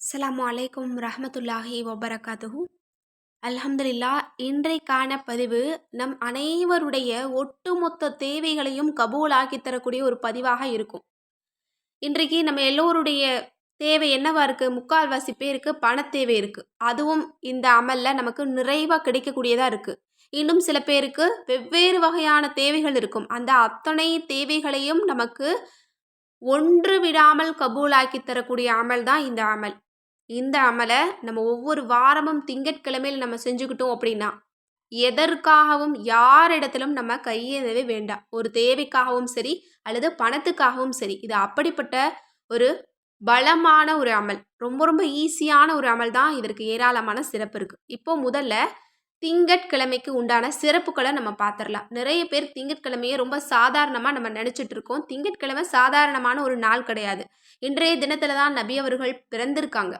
அஸ்லாம் அலைக்கும் ரஹமத்துல்லாஹி வபரகாத்துஹு. அல்ஹம்துலில்லா இன்றைக்கான பதிவு நம் அனைவருடைய ஒட்டுமொத்த தேவைகளையும் கபூலாக்கி தரக்கூடிய ஒரு பதிவாக இருக்கும். இன்றைக்கு நம்ம எல்லோருடைய தேவை என்னவா இருக்குது முக்கால்வாசி பேருக்கு பணத் தேவை இருக்குது அதுவும் இந்த அமலில் நமக்கு நிறைவாக கிடைக்கக்கூடியதாக இருக்குது இன்னும் சில பேருக்கு வெவ்வேறு வகையான தேவைகள் இருக்கும். அந்த அத்தனை தேவைகளையும் நமக்கு ஒன்று விடாமல் கபூலாக்கி தரக்கூடிய அமல் தான் இந்த அமல். இந்த அமலை நம்ம ஒவ்வொரு வாரமும் திங்கட்கிழமையில் நம்ம செஞ்சுக்கிட்டோம் அப்படின்னா எதற்காகவும் யாரிடத்திலும் நம்ம கையேந்தவே வேண்டாம். ஒரு தேவைக்காகவும் சரி அல்லது பணத்துக்காகவும் சரி. இது அப்படிப்பட்ட ஒரு பலமான ஒரு அமல். ரொம்ப ரொம்ப ஈஸியான ஒரு அமல் தான் இதற்கு ஏராளமான சிறப்பு இருக்குது இப்போ முதல்ல திங்கட்கிழமைக்கு உண்டான சிறப்புகளை நம்ம பார்த்துடலாம் நிறைய பேர் திங்கட்கிழமையை ரொம்ப சாதாரணமாக நம்ம நினச்சிட்டு இருக்கோம். திங்கட்கிழமை சாதாரணமான ஒரு நாள் கிடையாது. இன்றைய தினத்தில் தான் நபி அவர்கள் பிறந்திருக்காங்க.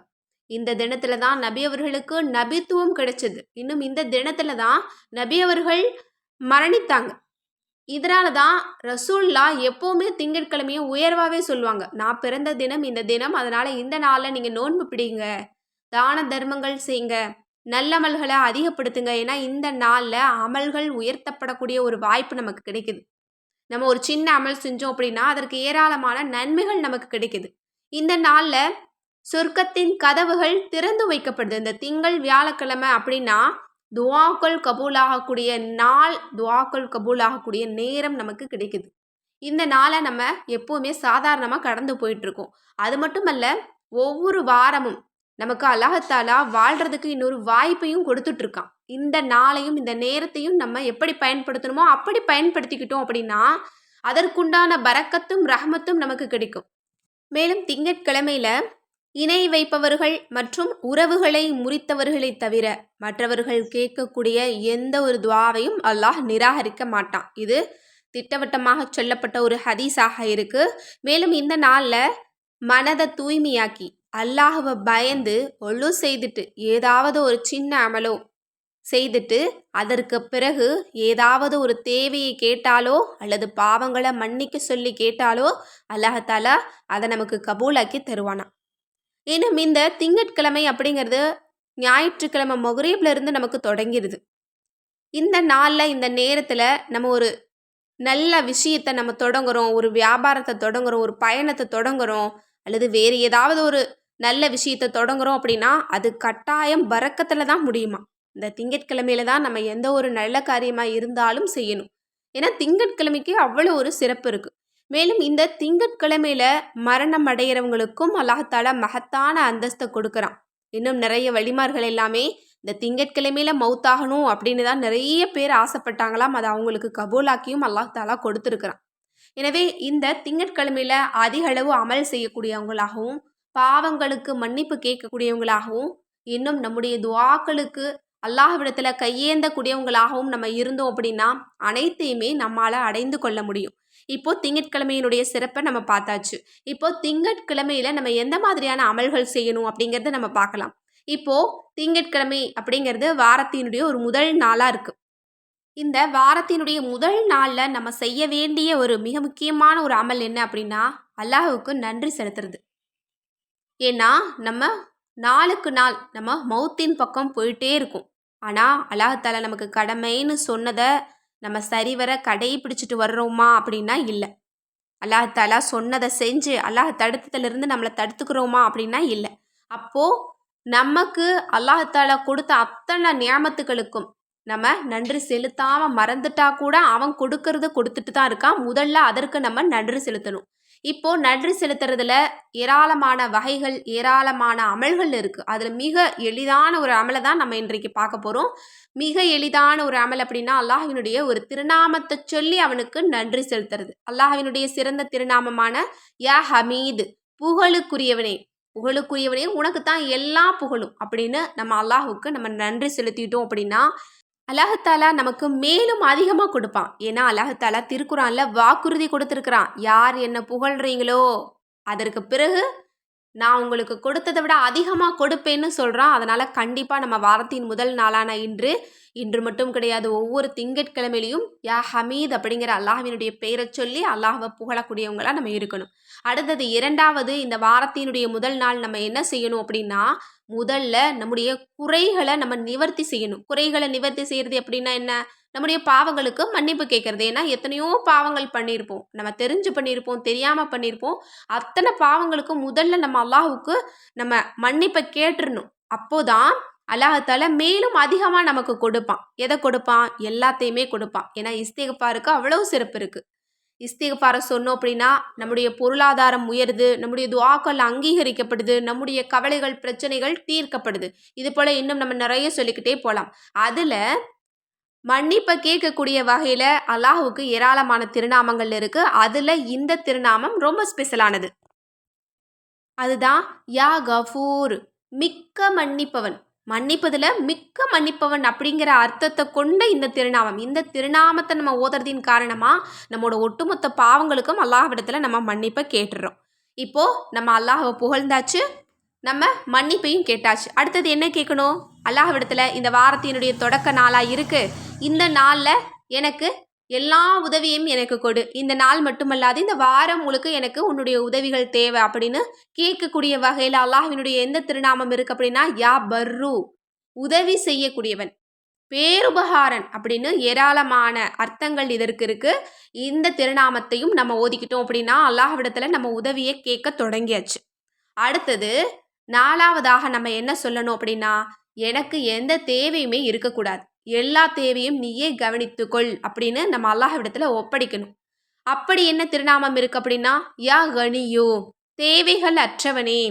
இந்த தினத்துல தான் நபி அவர்களுக்கு நபித்துவம் கிடைச்சது. இன்னும் இந்த தினத்துல தான் நபி அவர்கள் மரணித்தாங்க. இதனால தான் ரசூல்லா எப்போவுமே திங்கட்கிழமையை உயர்வாகவே சொல்லுவாங்க. நான் பிறந்த தினம் இந்த தினம் அதனால் இந்த நாளில் நீங்கள் நோன்பு பிடிங்க தான தர்மங்கள் செய்யுங்க நல்லமல்களை அதிகப்படுத்துங்க. ஏன்னா இந்த நாளில் அமல்கள் உயர்த்தப்படக்கூடிய ஒரு வாய்ப்பு நமக்கு கிடைக்குது. நம்ம ஒரு சின்ன அமல் செஞ்சோம் அப்படின்னா அதற்கு ஏராளமான நன்மைகள் நமக்கு கிடைக்குது. இந்த நாளில் சொர்க்கத்தின் கதவுகள் திறந்து வைக்கப்படுது இந்த திங்கள் வியாழக்கிழமை அப்படின்னா துவாக்கள் கபூலாகக்கூடிய நாள் துவாக்கள் கபூலாகக்கூடிய நேரம் நமக்கு கிடைக்குது. இந்த நாளை நம்ம எப்போவுமே சாதாரணமாக கடந்து போயிட்டுருக்கோம். அது மட்டுமல்ல ஒவ்வொரு வாரமும் நமக்கு அல்லாஹத்தாலா வாழ்கிறதுக்கு இன்னொரு வாய்ப்பையும் கொடுத்துட்ருக்கான் இந்த நாளையும் இந்த நேரத்தையும் நம்ம எப்படி பயன்படுத்தணுமோ அப்படி பயன்படுத்திக்கிட்டோம் அப்படின்னா அதற்குண்டான பறக்கத்தும் ரஹமத்தும் நமக்கு கிடைக்கும். மேலும் திங்கட்கிழமையில் இணை வைப்பவர்கள் மற்றும் உறவுகளை முறித்தவர்களை தவிர மற்றவர்கள் கேட்கக்கூடிய எந்த ஒரு துவாவையும் அல்லாஹ் நிராகரிக்க மாட்டான். இது திட்டவட்டமாக சொல்லப்பட்ட ஒரு ஹதீஸாக இருக்கு. மேலும் இந்த நாளில் மனதை தூய்மையாக்கி அல்லாஹவை பயந்து ஒழு செய்துட்டு ஏதாவது ஒரு சின்ன அமலோ செய்துட்டு அதற்கு பிறகு ஏதாவது ஒரு தேவையை கேட்டாலோ அல்லது பாவங்களை மன்னிக்க சொல்லி கேட்டாலோ அல்லாஹாலா அதை நமக்கு கபூலாக்கி தருவானா இன்னும் இந்த திங்கட்கிழமை அப்படிங்கிறது ஞாயிற்றுக்கிழமை இருந்து நமக்கு தொடங்கிடுது இந்த நாளில் இந்த நேரத்தில் நம்ம ஒரு நல்ல விஷயத்தை நம்ம தொடங்குறோம் ஒரு வியாபாரத்தை தொடங்குறோம் ஒரு பயணத்தை தொடங்குறோம் அல்லது வேறு ஏதாவது ஒரு நல்ல விஷயத்தை தொடங்குறோம் அப்படின்னா அது கட்டாயம் பறக்கத்தில் தான் முடியுமா? இந்த திங்கட்கிழமையில தான் நம்ம எந்த ஒரு நல்ல காரியமாக இருந்தாலும் செய்யணும். ஏன்னா திங்கட்கிழமைக்கு அவ்வளோ ஒரு சிறப்பு இருக்குது மேலும் இந்த திங்கட்கிழமையில மரணம் அடைகிறவங்களுக்கும் அல்லாஹால மகத்தான அந்தஸ்தை கொடுக்குறான். இன்னும் நிறைய வழிமார்கள் எல்லாமே இந்த திங்கட்கிழமையில மவுத்தாகணும் அப்படின்னு தான் நிறைய பேர் ஆசைப்பட்டாங்களாம். அதை அவங்களுக்கு கபூலாக்கியும் அல்லாஹாலா கொடுத்துருக்குறான். எனவே இந்த திங்கட்கிழமையில அதிக அளவு அமல் செய்யக்கூடியவங்களாகவும் பாவங்களுக்கு மன்னிப்பு கேட்கக்கூடியவங்களாகவும் இன்னும் நம்முடைய துவாக்களுக்கு அல்லாஹ்விடத்தில் கையேந்தக்கூடியவங்களாகவும் நம்ம இருந்தோம் அப்படின்னா அனைத்தையுமே நம்மால் அடைந்து கொள்ள முடியும். இப்போ திங்கட்கிழமையினுடைய சிறப்பை நம்ம பார்த்தாச்சு. இப்போ திங்கட்கிழமையில நம்ம எந்த மாதிரியான அமல்கள் செய்யணும் அப்படிங்கிறத நம்ம பார்க்கலாம். இப்போ திங்கட்கிழமை அப்படிங்கிறது வாரத்தினுடைய ஒரு முதல் நாளாக இருக்கு. இந்த வாரத்தினுடைய முதல் நாளில் நம்ம செய்ய வேண்டிய ஒரு மிக முக்கியமான ஒரு அமல் என்ன அப்படின்னா அல்லாஹுக்கு நன்றி செலுத்துறது. ஏன்னா நம்ம நாளுக்கு நாள் நம்ம மௌத்தின் பக்கம் போயிட்டே இருக்கும். ஆனால் அல்லாஹால நமக்கு கடமைன்னு சொன்னதை நம்ம சரிவர கடைபிடிச்சிட்டு வர்றோமா அப்படின்னா இல்லை. அல்லாஹாலா சொன்னதை செஞ்சு அல்லாஹ் தடுத்ததுலேருந்து நம்மளை தடுத்துக்கிறோமா அப்படின்னா இல்லை. அப்போது நமக்கு அல்லாஹாலா கொடுத்த அத்தனை நியாமத்துகளுக்கும் நம்ம நன்றி செலுத்தாமல் மறந்துட்டா கூட அவன் கொடுக்கறத கொடுத்துட்டு தான் இருக்கான். முதல்ல அதற்கு நம்ம நன்றி செலுத்தணும். இப்போ நன்றி செலுத்துறதுல ஏராளமான வகைகள் ஏராளமான அமல்கள் இருக்கு. அதுல மிக எளிதான ஒரு அமலை தான் நம்ம இன்றைக்கு பார்க்க போறோம். மிக எளிதான ஒரு அமல் அப்படின்னா அல்லாஹினுடைய ஒரு திருநாமத்தை சொல்லி அவனுக்கு நன்றி செலுத்துறது. அல்லாஹினுடைய சிறந்த திருநாமமான யா ஹமீது புகழுக்குரியவனே. புகழுக்குரியவனே உனக்கு தான் எல்லா புகழும் அப்படின்னு நம்ம அல்லாஹுக்கு நம்ம நன்றி செலுத்திட்டோம் அப்படின்னா அல்லாஹாலா நமக்கு மேலும் அதிகமாக கொடுப்பான். ஏன்னா அல்லாஹாலா திருக்குறான்ல வாக்குறுதி கொடுத்துருக்குறான். யார் என்ன புகழ்றீங்களோ அதற்கு பிறகு நான் உங்களுக்கு கொடுத்ததை விட அதிகமாக கொடுப்பேன்னு சொல்கிறான் அதனால் கண்டிப்பாக நம்ம வாரத்தின் முதல் நாளான இன்று இன்று மட்டும் கிடையாது ஒவ்வொரு திங்கட்கிழமையிலையும் யா ஹமீத் அப்படிங்கிற அல்லாஹினுடைய பெயரை சொல்லி அல்லாஹை புகழக்கூடியவங்களாக நம்ம இருக்கணும். அடுத்தது இரண்டாவது இந்த வாரத்தினுடைய முதல் நாள் நம்ம என்ன செய்யணும் அப்படின்னா முதல்ல நம்முடைய குறைகளை நம்ம நிவர்த்தி செய்யணும். குறைகளை நிவர்த்தி செய்கிறது எப்படின்னா என்ன? நம்முடைய பாவங்களுக்கு மன்னிப்பு கேட்கறது. ஏன்னா எத்தனையோ பாவங்கள் பண்ணியிருப்போம் நம்ம தெரிஞ்சு பண்ணியிருப்போம் தெரியாமல் பண்ணியிருப்போம் அத்தனை பாவங்களுக்கு முதல்ல நம்ம அல்லாஹுக்கு நம்ம மன்னிப்பை கேட்டுருணும் அப்போதான் அல்லாஹால மேலும் அதிகமாக நமக்கு கொடுப்பான். எதை கொடுப்பான்? எல்லாத்தையுமே கொடுப்பான். ஏன்னா இஸ்திகப்பாருக்கு அவ்வளோ சிறப்பு இருக்குது இஸ்திகப்பாரை சொன்னோம் அப்படின்னா நம்முடைய பொருளாதாரம் உயருது நம்முடைய துவாக்கள் அங்கீகரிக்கப்படுது நம்முடைய கவலைகள் பிரச்சனைகள் தீர்க்கப்படுது. இது போல் இன்னும் நம்ம நிறைய சொல்லிக்கிட்டே போகலாம் அதில் மன்னிப்பை கேட்கக்கூடிய வகையில் அல்லாஹுக்கு ஏராளமான திருநாமங்கள் இருக்குது அதில் இந்த திருநாமம் ரொம்ப ஸ்பெஷலானது. அதுதான் யா கஃபூர் மிக்க மன்னிப்பவன். மன்னிப்பதில் மிக்க மன்னிப்பவன் அப்படிங்கிற அர்த்தத்தை கொண்ட இந்த திருநாமம். இந்த திருநாமத்தை நம்ம ஓதுறதின் காரணமாக நம்மளோட ஒட்டுமொத்த பாவங்களுக்கும் அல்லாஹ்விடத்தில் நம்ம மன்னிப்பை கேட்டுடுறோம் இப்போது நம்ம அல்லாஹவை புகழ்ந்தாச்சு நம்ம மன்னிப்பையும் கேட்டாச்சு. அடுத்தது என்ன கேட்கணும்? அல்லாஹ்விடத்தில் இந்த வாரத்தினுடைய தொடக்க நாளாக இருக்குது இந்த நாளில் எனக்கு எல்லா உதவியும் எனக்கு கொடு. இந்த நாள் மட்டுமல்லாது இந்த வாரம் முழுக்க எனக்கு உன்னுடைய உதவிகள் தேவை அப்படின்னு கேட்கக்கூடிய வகையில் அல்லாஹ்வினுடைய எந்த திருநாமம் இருக்கு அப்படின்னா யா பர்ரு உதவி செய்யக்கூடியவன் பேருபகாரன் அப்படின்னு ஏராளமான அர்த்தங்கள் இதற்கு இருக்கு. இந்த திருநாமத்தையும் நம்ம ஓதிக்கிட்டோம் அப்படின்னா அல்லாஹ்விடத்தில் நம்ம உதவியை கேட்க தொடங்கியாச்சு. அடுத்தது நாலாவதாக நம்ம என்ன சொல்லணும் அப்படின்னா எனக்கு எந்த தேவையுமே இருக்கக்கூடாது. எல்லா தேவையும் நீயே கவனித்துக்கொள் அப்படின்னு நம்ம அல்லாஹ்விடத்தில் ஒப்படைக்கணும். அப்படி என்ன திருநாமம் இருக்கு அப்படின்னா யா கனியோ தேவைகள் அற்றவனே.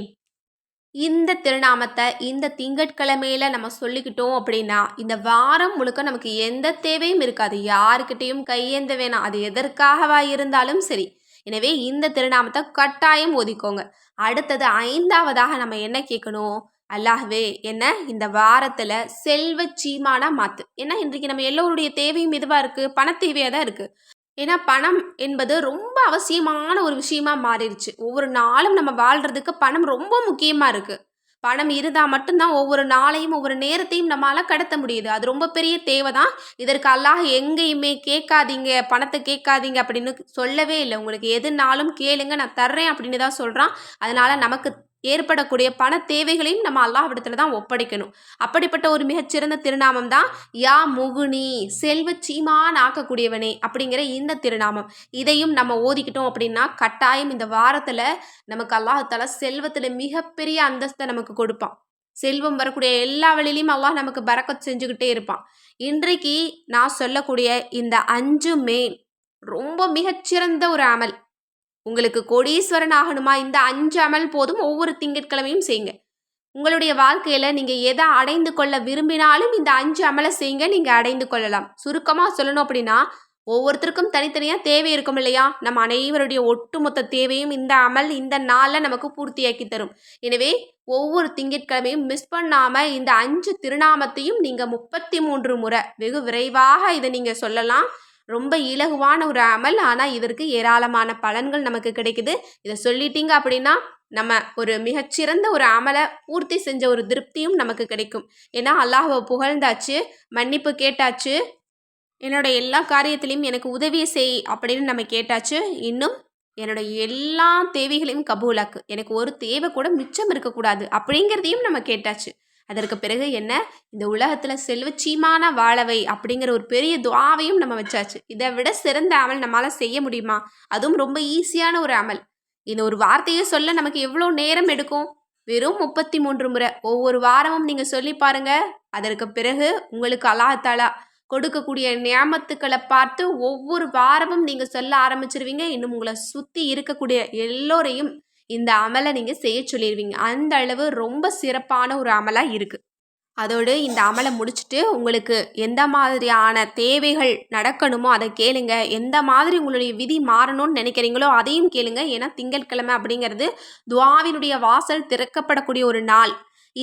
இந்த திருநாமத்தை இந்த திங்கட்கிழமையில நம்ம சொல்லிக்கிட்டோம் அப்படின்னா இந்த வாரம் முழுக்க நமக்கு எந்த தேவையும் இருக்காது. யாருக்கிட்டையும் கையேந்த வேணாம். அது எதற்காகவா இருந்தாலும் சரி. எனவே இந்த திருநாமத்தை கட்டாயம் ஒதுக்கோங்க அடுத்தது ஐந்தாவதாக நம்ம என்ன கேட்கணும்? அல்லாஹ்வே என்ன? இந்த வாரத்தில் செல்வ சீமானா மாற்று ஏன்னா இன்றைக்கு நம்ம எல்லோருடைய தேவையும் இதுவாக இருக்குது பண தேவையாக தான் இருக்குது ஏன்னா பணம் என்பது ரொம்ப அவசியமான ஒரு விஷயமா மாறிடுச்சு. ஒவ்வொரு நாளும் நம்ம வாழ்கிறதுக்கு பணம் ரொம்ப முக்கியமாக இருக்குது பணம் இருந்தால் மட்டும்தான் ஒவ்வொரு நாளையும் ஒவ்வொரு நேரத்தையும் நம்மளால் கடத்த முடியுது. அது ரொம்ப பெரிய தேவை தான். இதற்கு அல்லாஹ் எங்கேயுமே கேட்காதீங்க பணத்தை கேட்காதீங்க அப்படின்னு சொல்லவே இல்லை. உங்களுக்கு எதுனாலும் கேளுங்க நான் தர்றேன் அப்படின்னு தான் சொல்கிறான் அதனால் நமக்கு ஏற்படக்கூடிய பண தேவைகளையும் நம்ம அல்லாஹ்விடத்துல தான் ஒப்படைக்கணும். அப்படிப்பட்ட ஒரு மிகச்சிறந்த திருநாமம் தான் யா முகுனி செல்வ சீமான் ஆக்கக்கூடியவனே அப்படிங்கிற இந்த திருநாமம். இதையும் நம்ம ஓதிக்கிட்டோம் அப்படின்னா கட்டாயம் இந்த வாரத்தில் நமக்கு அல்லாஹால செல்வத்தில் மிகப்பெரிய அந்தஸ்தை நமக்கு கொடுப்பான். செல்வம் வரக்கூடிய எல்லா வழியிலையும் அல்லாஹ் நமக்கு பறக்கத் செஞ்சுக்கிட்டே இருப்பான். இன்றைக்கு நான் சொல்லக்கூடிய இந்த அஞ்சுமே ரொம்ப மிகச்சிறந்த ஒரு அமல் உங்களுக்கு கோடீஸ்வரன் ஆகணுமா இந்த அஞ்சு அமல் போதும் ஒவ்வொரு திங்கட்கிழமையும் செய்யுங்க. உங்களுடைய வாழ்க்கையில் நீங்கள் எதை அடைந்து கொள்ள விரும்பினாலும் இந்த அஞ்சு அமலை செய்யுங்க நீங்கள் அடைந்து கொள்ளலாம். சுருக்கமாக சொல்லணும் அப்படின்னா ஒவ்வொருத்தருக்கும் தனித்தனியாக தேவை இருக்கும் இல்லையா? நம்ம அனைவருடைய ஒட்டுமொத்த தேவையும் இந்த அமல் இந்த நாளில் நமக்கு பூர்த்தியாக்கி தரும். எனவே ஒவ்வொரு திங்கட்கிழமையும் மிஸ் பண்ணாமல் இந்த அஞ்சு திருநாமத்தையும் நீங்கள் முப்பத்தி மூன்று முறை வெகு விரைவாக இதை நீங்கள் சொல்லலாம். ரொம்ப இலகுவான ஒரு அமல் ஆனால் இதற்கு ஏராளமான பலன்கள் நமக்கு கிடைக்குது. இதை சொல்லிட்டீங்க அப்படின்னா நம்ம ஒரு மிகச்சிறந்த ஒரு அமலை பூர்த்தி செஞ்ச ஒரு திருப்தியும் நமக்கு கிடைக்கும். ஏன்னா அல்லாஹை புகழ்ந்தாச்சு மன்னிப்பு கேட்டாச்சு என்னோட எல்லா காரியத்திலையும் எனக்கு உதவி செய் அப்படின்னு நம்ம கேட்டாச்சு இன்னும் என்னோட எல்லா தேவைகளையும் கபூலாக்கு. எனக்கு ஒரு தேவை கூட மிச்சம் இருக்கக்கூடாது அப்படிங்கிறதையும் நம்ம கேட்டாச்சு. அதற்கு பிறகு என்ன? இந்த உலகத்தில் செல்வச்சீமான வாழவை அப்படிங்கிற ஒரு பெரிய துவாவையும் நம்ம வச்சாச்சு. இதை விட சிறந்த அமல் நம்மளால் செய்ய முடியுமா? அதுவும் ரொம்ப ஈஸியான ஒரு அமல். இந்த ஒரு வார்த்தையை சொல்ல நமக்கு எவ்வளோ நேரம் எடுக்கும்? வெறும் முப்பத்தி மூன்று முறை. ஒவ்வொரு வாரமும் நீங்கள் சொல்லி பாருங்க. அதற்கு பிறகு உங்களுக்கு அல்லாஹாலா கொடுக்கக்கூடிய நியமத்துக்களை பார்த்து ஒவ்வொரு வாரமும் நீங்கள் சொல்ல ஆரம்பிச்சிருவீங்க. இன்னும் உங்களை சுற்றி இருக்கக்கூடிய எல்லோரையும் இந்த அமலை நீங்கள் செய்ய சொல்லிடுவீங்க அந்த அளவு ரொம்ப சிறப்பான ஒரு அமலாக இருக்குது அதோடு இந்த அமலை முடிச்சுட்டு உங்களுக்கு எந்த மாதிரியான தேவைகள் நடக்கணுமோ அதை கேளுங்க. எந்த மாதிரி உங்களுடைய விதி மாறணும்னு நினைக்கிறீங்களோ அதையும் கேளுங்க. ஏன்னா திங்கட்கிழமை அப்படிங்கிறது துவாவினுடைய வாசல் திறக்கப்படக்கூடிய ஒரு நாள்.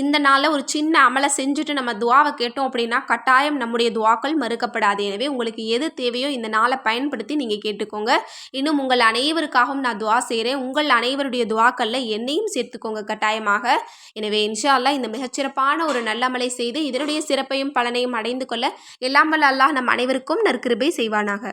இந்த நாளில் ஒரு சின்ன அமலை செஞ்சுட்டு நம்ம துவாவை கேட்டோம் அப்படின்னா கட்டாயம் நம்முடைய துவாக்கள் மறுக்கப்படாது. எனவே உங்களுக்கு எது தேவையோ இந்த நாளை பயன்படுத்தி நீங்கள் கேட்டுக்கோங்க. இன்னும் உங்கள் அனைவருக்காகவும் நான் துவா செய்கிறேன் உங்கள் அனைவருடைய துவாக்களில் என்னையும் சேர்த்துக்கோங்க கட்டாயமாக. எனவே இன்ஷா இந்த மிகச்சிறப்பான ஒரு நல்ல அமலை செய்து இதனுடைய சிறப்பையும் பலனையும் அடைந்து கொள்ள எல்லாம் வல்ல அல்லாஹ் நம் அனைவருக்கும் நற்கிருபை செய்வானாக.